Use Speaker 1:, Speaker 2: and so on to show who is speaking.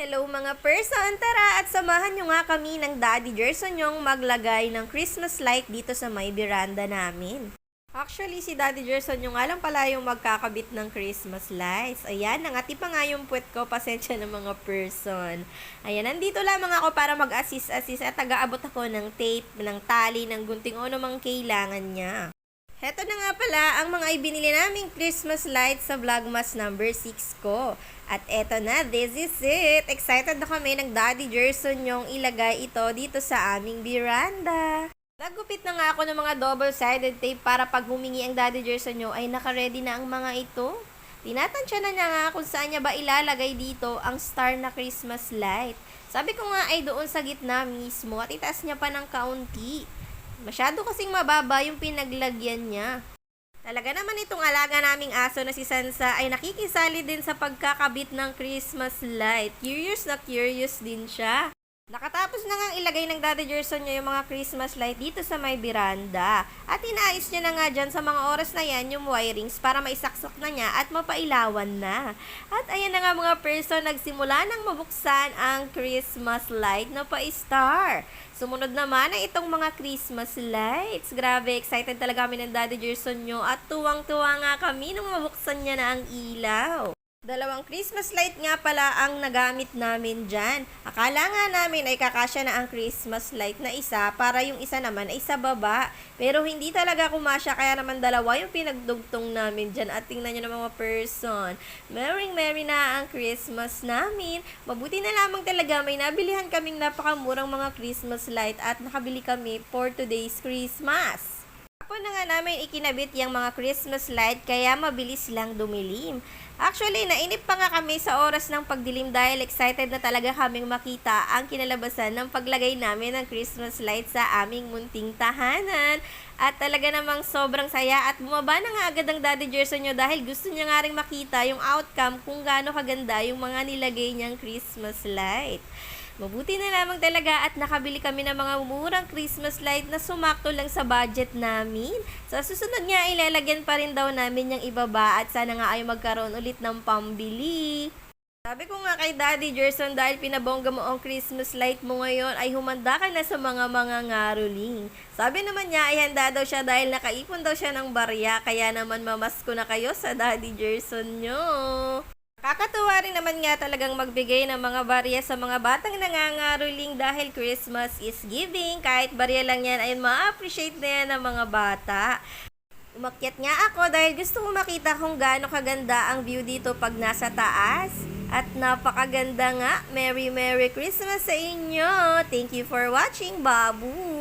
Speaker 1: Hello mga person! Tara at samahan nyo nga kami ng Daddy Gerson yung maglagay ng Christmas light dito sa may veranda namin. Actually, si Daddy Gerson yung alam pala yung magkakabit ng Christmas lights. Ayan, nangati pa nga yung puwet ko. Pasensya ng mga person. Ayan, nandito lamang ako para mag-assist-assist at taga-abot ako ng tape, ng tali, ng gunting o namang kailangan niya. Heto na nga pala ang mga ibinili naming Christmas lights sa Vlogmas number 6 ko. At eto na, this is it! Excited na kami ng Daddy Gerson yung ilagay ito dito sa aming veranda. Nagupit na nga ako ng mga double-sided tape para pag humingi ang Daddy Gerson nyo ay nakaredy na ang mga ito. Tinatansya na niya nga kung saan niya ba ilalagay dito ang star na Christmas light. Sabi ko nga ay doon sa gitna mismo at itaas niya pa ng kaunti. Masyado kasing mababa yung pinaglagyan niya. Talaga naman itong alaga naming aso na si Sansa ay nakikisali din sa pagkakabit ng Christmas light. Curious na curious din siya. Nakatapos na nga ilagay ng Daddy Gerson niya yung mga Christmas light dito sa may veranda. At inaayos niya na nga dyan sa mga oras na yan yung wirings para maisaksak na niya at mapailawan na. At ayan na nga mga person, nagsimula nang mabuksan ang Christmas light na pa-star. Sumunod naman ay itong mga Christmas lights. Grabe, excited talaga kami ng Daddy Gerson nyo at tuwang-tuwa nga kami nung mabuksan niya na ang ilaw. Dalawang Christmas light nga pala ang nagamit namin dyan. Akala nga namin ay kakasya na ang Christmas light na isa para yung isa naman ay sa baba. Pero hindi talaga kumasya kaya naman dalawa yung pinagdugtong namin dyan. At tingnan nyo ng mga person. Merry Merry na ang Christmas namin. Mabuti na lamang talaga may nabilihan kaming napakamurang mga Christmas light at nakabili kami for today's Christmas. Apo na nga namin ikinabit yung mga Christmas light kaya mabilis lang dumilim. Actually, nainip pa nga kami sa oras ng pagdilim dahil excited na talaga kaming makita ang kinalabasan ng paglagay namin ng Christmas light sa aming munting tahanan. At talaga namang sobrang saya at bumaba na nga agad ang Daddy Gerson nyo dahil gusto niya nga rin makita yung outcome kung gaano kaganda yung mga nilagay niyang Christmas light. Mabuti na lamang talaga at nakabili kami ng mga murang Christmas light na sumakto lang sa budget namin. Sa susunod nga, ilalagyan pa rin daw namin yung ibaba at sana nga ay magkaroon ulit ng pambili. Sabi ko nga kay Daddy Gerson dahil pinabongga mo ang Christmas light mo ngayon ay humanda ka na sa mga mga ngaruling. Sabi naman niya ay handa daw siya dahil nakaipon daw siya ng barya kaya naman mamasko na kayo sa Daddy Gerson nyo. Kakatuwa rin naman nga talagang magbigay ng mga barya sa mga batang nangangaruling dahil Christmas is giving. Kahit barya lang yan ay ma-appreciate na yan ng mga bata. Umakyat nga ako dahil gusto ko makita kung gaano kaganda ang view dito pag nasa taas. At napakaganda nga. Merry Merry Christmas sa inyo. Thank you for watching, Babu.